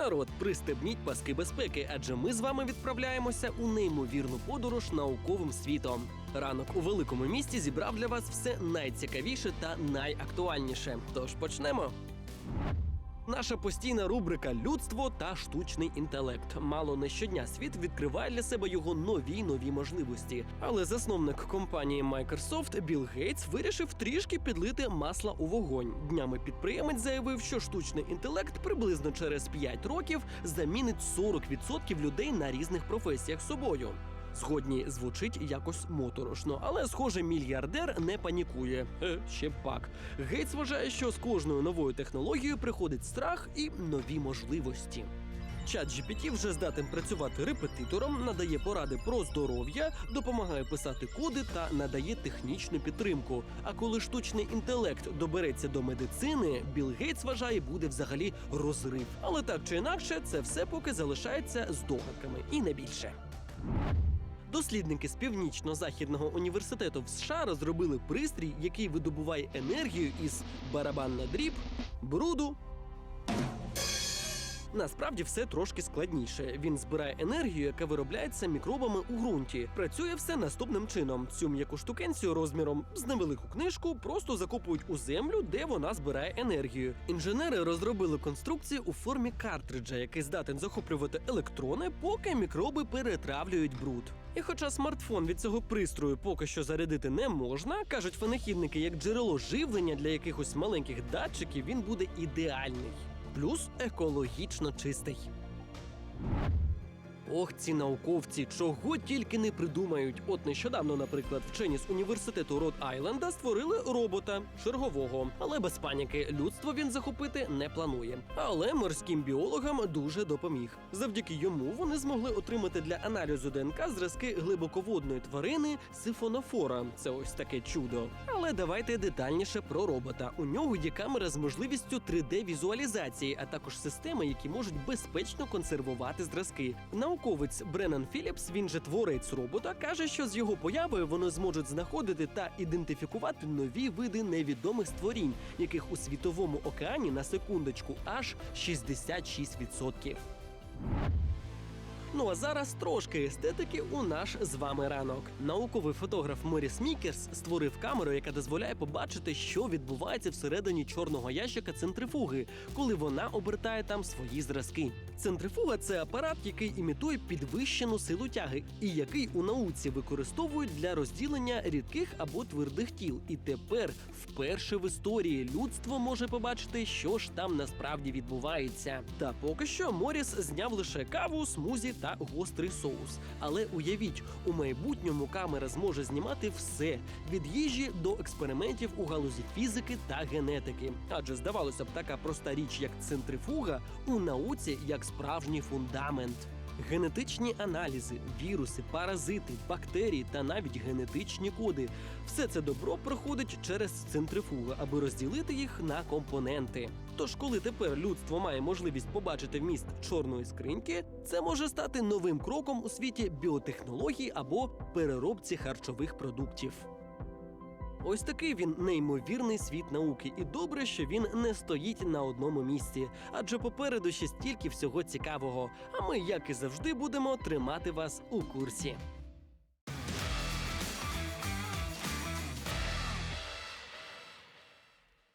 Народ, пристебніть паски безпеки, адже ми з вами відправляємося у неймовірну подорож науковим світом. Ранок у великому місті зібрав для вас все найцікавіше та найактуальніше. Тож почнемо. Наша постійна рубрика Людство та штучний інтелект. Мало не щодня світ відкриває для себе його нові нові можливості. Але засновник компанії Microsoft Білл Гейтс вирішив трішки підлити масла у вогонь. Днями підприємець заявив, що штучний інтелект приблизно через 5 років замінить 40% людей на різних професіях собою. Згодні звучить якось моторошно, але схоже, мільярдер не панікує. Е, ще пак. Гейтс вважає, що з кожною новою технологією приходить страх і нові можливості. Чат GPT вже здатен працювати репетитором, надає поради про здоров'я, допомагає писати коди та надає технічну підтримку. А коли штучний інтелект добереться до медицини, Білл Гейтс вважає, буде взагалі розрив. Але так чи інакше, це все поки залишається здогадками і не більше. Дослідники з північно-західного університету в США розробили пристрій, який видобуває енергію із барабан на дріб, бруду. Насправді все трошки складніше. Він збирає енергію, яка виробляється мікробами у ґрунті. Працює все наступним чином: цю м'яку штукенцію розміром з невелику книжку просто закопують у землю, де вона збирає енергію. Інженери розробили конструкцію у формі картриджа, який здатен захоплювати електрони, поки мікроби перетравлюють бруд. І хоча смартфон від цього пристрою поки що зарядити не можна, кажуть винахідники, як джерело живлення для якихось маленьких датчиків, він буде ідеальний. Плюс екологічно чистий. Ох, ці науковці чого тільки не придумають. От нещодавно, наприклад, вчені з університету Род Айленда створили робота чергового, але без паніки людство він захопити не планує. Але морським біологам дуже допоміг. Завдяки йому вони змогли отримати для аналізу ДНК зразки глибоководної тварини сифонофора. Це ось таке чудо. Але давайте детальніше про робота. У нього є камера з можливістю 3D-візуалізації, а також системи, які можуть безпечно консервувати зразки. Науковець Бреннан Філіпс, він же творець робота, каже, що з його появою вони зможуть знаходити та ідентифікувати нові види невідомих створінь, яких у світовому океані на секундочку аж 66%. Ну а зараз трошки естетики у наш з вами ранок. Науковий фотограф Моріс Мікерс створив камеру, яка дозволяє побачити, що відбувається всередині чорного ящика центрифуги, коли вона обертає там свої зразки. Центрифуга це апарат, який імітує підвищену силу тяги, і який у науці використовують для розділення рідких або твердих тіл. І тепер вперше в історії людство може побачити, що ж там насправді відбувається. Та поки що Моріс зняв лише каву, смузі та гострий соус. Але уявіть, у майбутньому камера зможе знімати все від їжі до експериментів у галузі фізики та генетики. Адже здавалося б, така проста річ, як центрифуга, у науці як справжній фундамент. Генетичні аналізи, віруси, паразити, бактерії та навіть генетичні коди все це добро проходить через центрифугу, аби розділити їх на компоненти. Тож, коли тепер людство має можливість побачити вміст чорної скриньки, це може стати новим кроком у світі біотехнологій або переробці харчових продуктів. Ось такий він неймовірний світ науки, і добре, що він не стоїть на одному місці, адже попереду ще стільки всього цікавого. А ми, як і завжди, будемо тримати вас у курсі.